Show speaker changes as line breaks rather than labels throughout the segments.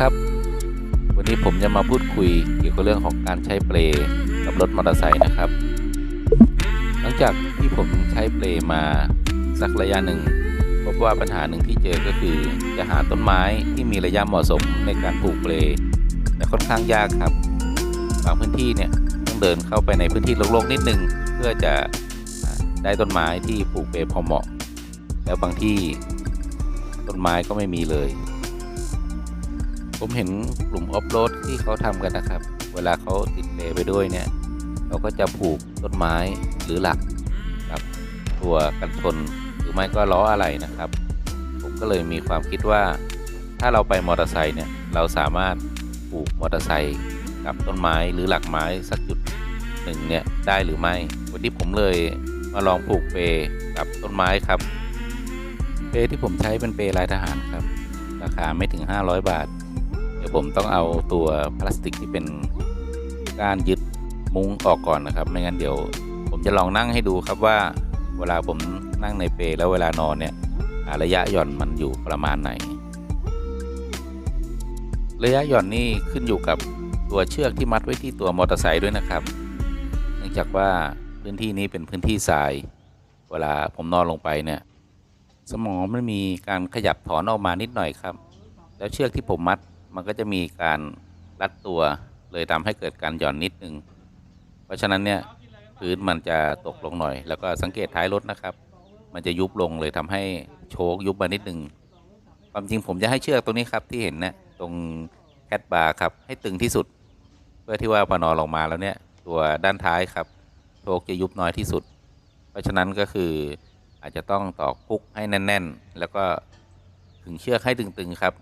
ครับ วันนี้ผมจะมาพูดคุยเกี่ยวกับเรื่องของการใช้เปลกับรถมอเตอร์ไซค์นะครับ หลังจากที่ผมใช้เปลมาสักระยะหนึ่งพบว่าปัญหาหนึ่งที่เจอก็คือ จะหาต้นไม้ที่มีระยะเหมาะสมในการปลูกเปลแต่ค่อนข้างยากครับ บางพื้นที่เนี่ยต้องเดินเข้าไปในพื้นที่โล่งๆนิดนึง เพื่อจะได้ต้นไม้ที่ปลูกเปลพอเหมาะ แล้วบางที่ต้นไม้ก็ไม่มีเลย ผมเห็นกลุ่มออฟโรดที่เขาทำกันนะครับ เวลาเขาติดเลไปด้วยเนี่ยเขาก็จะผูกต้นไม้หรือหลักกับตัวกันชนหรือไม่ก็ล้ออะไรนะครับ ผมก็เลยมีความคิดว่า ถ้าเราไปมอเตอร์ไซค์เนี่ยเราสามารถปลูกมอเตอร์ไซค์กับต้นไม้หรือหลักไม้สักจุดหนึ่งเนี่ยได้หรือไม่วันนี้ผมเลยมาลองปลูกเปกับต้นไม้ครับ เปที่ผมใช้เป็นเปลลายทหารครับ ราคาไม่ถึง 500 บาท เดี๋ยวผมต้องเอาตัวพลาสติกที่เป็นก้านยึดมุ้งออกก่อนนะครับ ไม่งั้นเดี๋ยว ผมจะลองนั่งให้ดูครับว่า เวลาผมนั่งในเปลแล้วเวลานอนเนี่ยระยะหย่อนมันอยู่ประมาณไหน ระยะหย่อนนี่ขึ้นอยู่กับตัวเชือกที่มัดไว้ที่ตัวมอเตอร์ไซค์ด้วยนะครับ เนื่องจากว่าพื้นที่นี้เป็นพื้นที่ทราย เวลาผมนอนลงไปเนี่ย สมองมันมีการขยับถอนออกมานิดหน่อยครับ แล้วเชือกที่ผมมัด มันก็จะมีการรัดตัวเลยทำให้เกิดการหย่อนนิดนึง เพราะฉะนั้นเนี่ยพื้นมันจะตกลงหน่อย แล้วก็สังเกตท้ายรถนะครับ มันจะยุบลงเลยทำให้โชคยุบมานิดนึง ความจริงผมจะให้เชือกตรงนี้ครับที่เห็นเนี่ยตรงแคทบาร์ครับให้ตึงที่สุด เพื่อที่ว่าพอนอลงมาแล้วเนี่ยตัวด้านท้ายครับโชคจะยุบน้อยที่สุด เพราะฉะนั้นก็คืออาจจะต้องตอกพุกให้แน่น ๆ แล้วก็ขึงเชือกให้ตึงๆครับ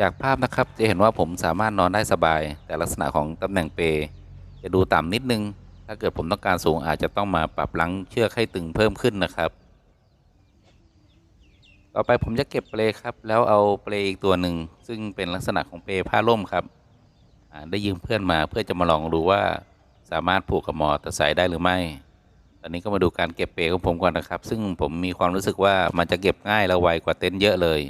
จากภาพนะครับจะเห็นว่าผมสามารถนอนได้สบาย แต่ลักษณะของตำแหน่งเป จะดูต่ำนิดนึง ถ้าเกิดผมต้องการสูงอาจจะต้องมาปรับลังเชือกให้ตึงเพิ่มขึ้นนะครับ ต่อไปผมจะเก็บเปลครับ แล้วเอาเปลอีกตัวหนึ่งซึ่งเป็นลักษณะของเปผ้าร่มครับได้ยืมเพื่อนมาเพื่อจะมาลองดูว่าสามารถผูกกับมอเตอร์ไซค์ได้หรือไม่ ตอนนี้ก็มาดูการเก็บเปของผมก่อนนะครับ ซึ่งผมมีความรู้สึกว่ามันจะเก็บง่ายและไวกว่าเต็นท์เยอะเลย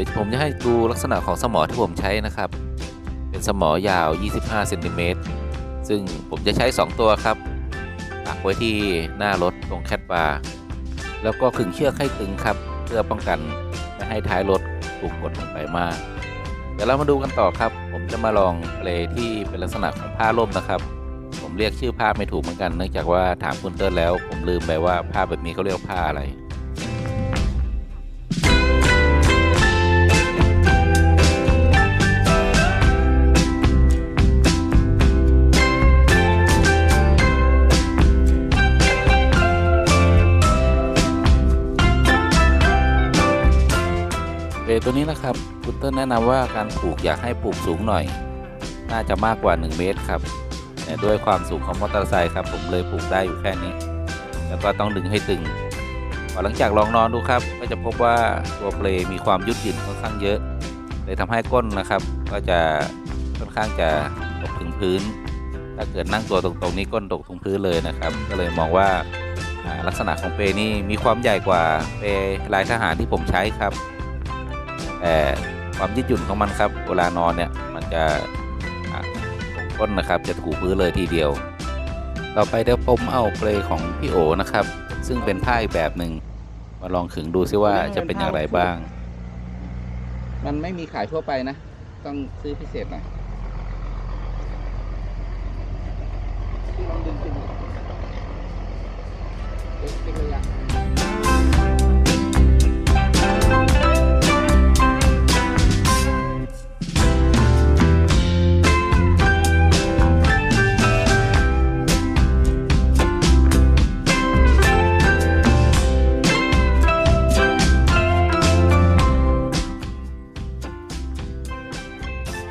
ดี๋ยวผมจะให้ดูลักษณะของสมอที่ผมใช้นะครับ เป็นสมอยาว 25เซนติเมตรซึ่งผมจะใช้ 2 ตัวครับปักไว้ที่หน้ารถตรงแคทบาร์แล้วก็ขึงเชือกให้ตึงครับ เพื่อป้องกันไม่ให้ท้ายรถถูกกดลงไปมากเดี๋ยวเรามาดูกันต่อครับ ผมจะมาลองเปลที่เป็นลักษณะของผ้าร่มนะครับ ผมเรียกชื่อผ้าไม่ถูกเหมือนกันเนื่องจากว่าถามคุณเติ้ลแล้ว ผมลืมไปว่าผ้าแบบนี้เขาเรียกผ้าอะไร เตัวนี้นะครับคุณเติ้ลแนะนำว่าการปลูกอยากให้ปลูกสูงหน่อย น่าจะมากกว่า 1 เมตรครับแต่ด้วยความสูงของมอเตอร์ไซค์ครับ ผมเลยปลูกได้อยู่แค่นี้ แล้วก็ต้องดึงให้ตึงพอหลังจากลองนอนดูครับ ก็จะพบว่าตัวเปลมีความยืดหยุ่นค่อนข้างเยอะ เลยทำให้ก้นนะครับ ก็จะค่อนข้างจะตกถึงพื้น ถ้าเกิดนั่งตัวตรงๆนี้ก้นตกถึงพื้นเลยนะครับ ก็เลยมองว่าลักษณะของเปลนี่มีความใหญ่กว่าเปลลายทหารที่ผมใช้ครับ แต่ความยืดหยุ่นของมันครับเวลานอนเนี่ยมันจะอ่าก้นนะครับจะถูพื้นเลยทีเดียว ต่อไปเดี๋ยวผมเอาเปลของพี่โอนะครับ ซึ่งเป็นผ้าอีกแบบหนึ่งมาลองขึงดูซิว่าจะเป็นอย่างไรบ้าง มันไม่มีขายทั่วไปนะ ต้องซื้อพิเศษหน่อย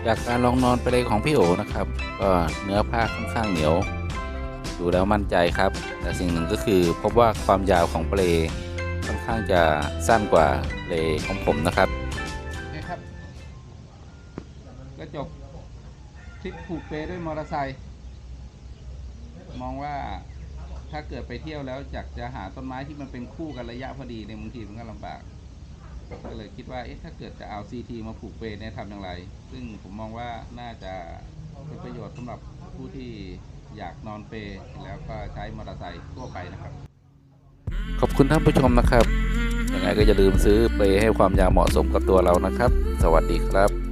จากการลองนอนไปเลยของพี่โอนะครับ ก็เนื้อผ้าค่อนข้างเหนียว ดูแล้วมั่นใจครับ แต่สิ่งหนึ่งก็คือพบว่าความยาวของเปลค่อนข้างจะสั้นกว่าเปลของผมนะครับ
นี่ครับก็จบทริปผูกเปด้วยมอเตอร์ไซค์มองว่าถ้าเกิดไปเที่ยวแล้วอยากจะหาต้นไม้ที่มันเป็นคู่กันระยะพอดีในบางทีมันก็ลำบาก ก็เลยคิดว่าเอ๊ะถ้าเกิดจะเอาซีทีมาผูกเปเนี่ยทำอย่างไร ซึ่งผมมองว่าน่าจะเป็นประโยชน์สำหรับผู้ที่อยากนอนเปแล้วก็ใช้มอเตอร์ไซค์ทั่วไปนะครับ
ขอบคุณท่านผู้ชมนะครับยังไงก็อย่าลืมซื้อเปลให้ความยาวเหมาะสมกับตัวเรานะครับ สวัสดีครับ